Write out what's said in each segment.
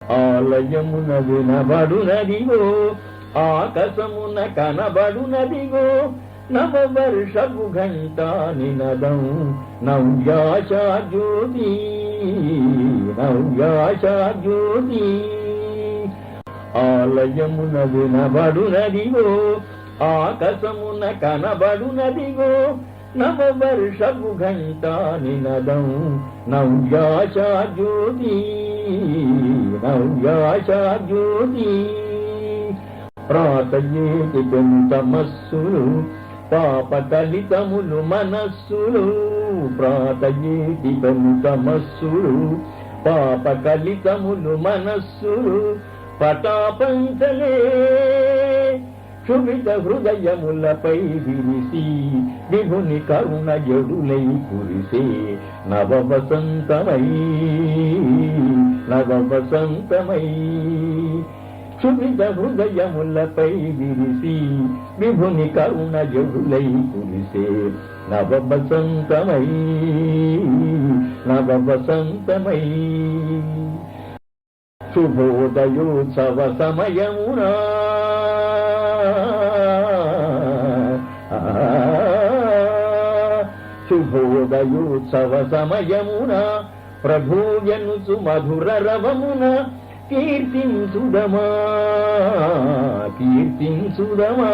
ఆలయమున వినబడునదిగో ఆకాశమున కనబడునదిగో నవవర్షపు ఘంటా నినదం నవ్యాశా జ్యోతి నవ్యాశా జ్యోతి ఆలయమున వినబడునదిగో ఆకాశమున కనబడునదిగో నవ వర్షపు ఘంటా నినదం నవ్యాశా జ్యోతి నవ్యాశా జ్యోతి. ప్రాతయేతి తమస్సులు పాప కలితములు మనస్సులు ప్రాతయేతి తమస్సులు పాప కలితములు మనస్సులు పటాపంచలే క్షుభిత హృదయములపై విరిసి విభుని కరుణ జడులై కురిసే నవ వసంతమై నవ వసంతమై క్షుభిత హృదయములపై విరిసి విభుని కరుణ జడులై కురిసే నవ వసంతమై నవ వసంతమై శుభోదయోత్సవ సమయమునా శుభోదయోత్సవ సమయమున ప్రభూయనుసు మధుర రవమున కీర్తించుదమా కీర్తించుదమా.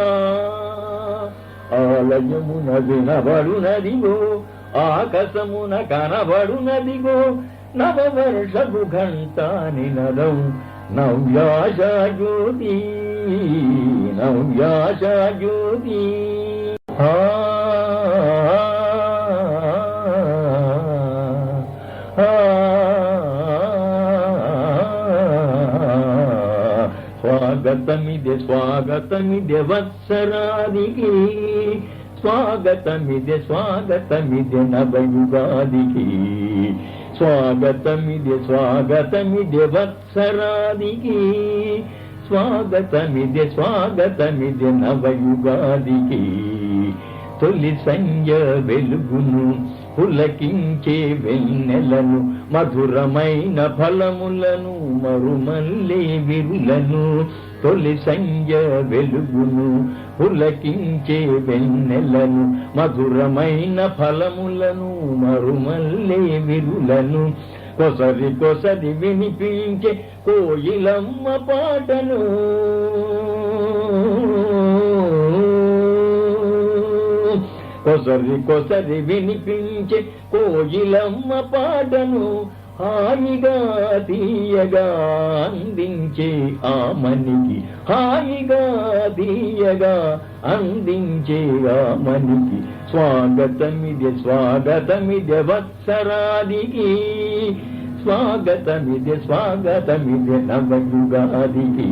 ఆలయమున వినబడునదిగో ఆకాశమున కనబడునదిగో నవవర్షపు ఘంటా నినదం నవ్యాశా జ్యోతి నవ్యాశా జ్యోతి ఆ, స్వాగతమిది స్వాగతమిది వత్సరాదికి. స్వాగతమిది స్వాగతమిది నవయుగాదికి. స్వాగతమిది స్వాగతమిది వత్సరాదికి. స్వాగతమిది స్వాగతమిది నవయుగాదికి. తొలి సంజ వెలుగును పులకించే వెన్నెలను మధురమైన ఫలములను మరుమల్లే విరులను తొలి సంజ వెలుగును పులకించే వెన్నెలను మధురమైన ఫలములను మరుమల్లే విరులను కొసరి కొసరి వినిపించే కోయిలమ్మ పాటను కొసరి కొసరి వినిపించే కోయిలమ్మ పాటను హాయిగా తీయగా అందించే ఆమనికి హాయిగా తీయగా అందించే ఆమనికి స్వాగతమిదే స్వాగతమిదే వత్సరాదికి. స్వాగతమిదే స్వాగతమిదే నవయుగాదికి.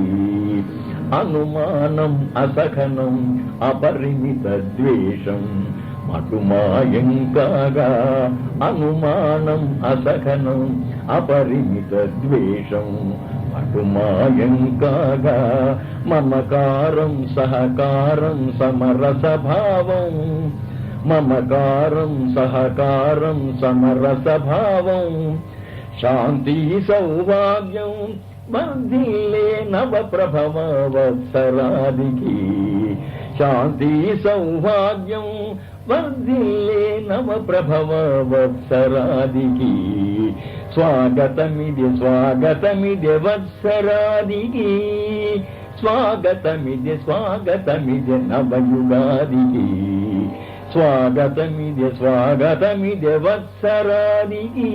అనుమానం అసహనం అపరిమిత ద్వేషం మటుమాయం కాగా అనుమానం అసహనం అపరిమిత ద్వేషం. మటుమాయం కాగా మమకారం సహకారం సమరసభావం. మమకారం సహకారం సమరసభావం. శాంతి సౌభాగ్యం బంధిల్లే నవ ప్రభవ వత్సరాదికి శాంతి సౌభాగ్యం వర్ధిల్లే నవ ప్రభవ వత్సరాదికి స్వాగతమిది స్వాగతమిది వత్సరాదికి. స్వాగతమిది స్వాగతమిది నవయుగాదికి. స్వాగతమిది స్వాగతమిది వత్సరాదికి.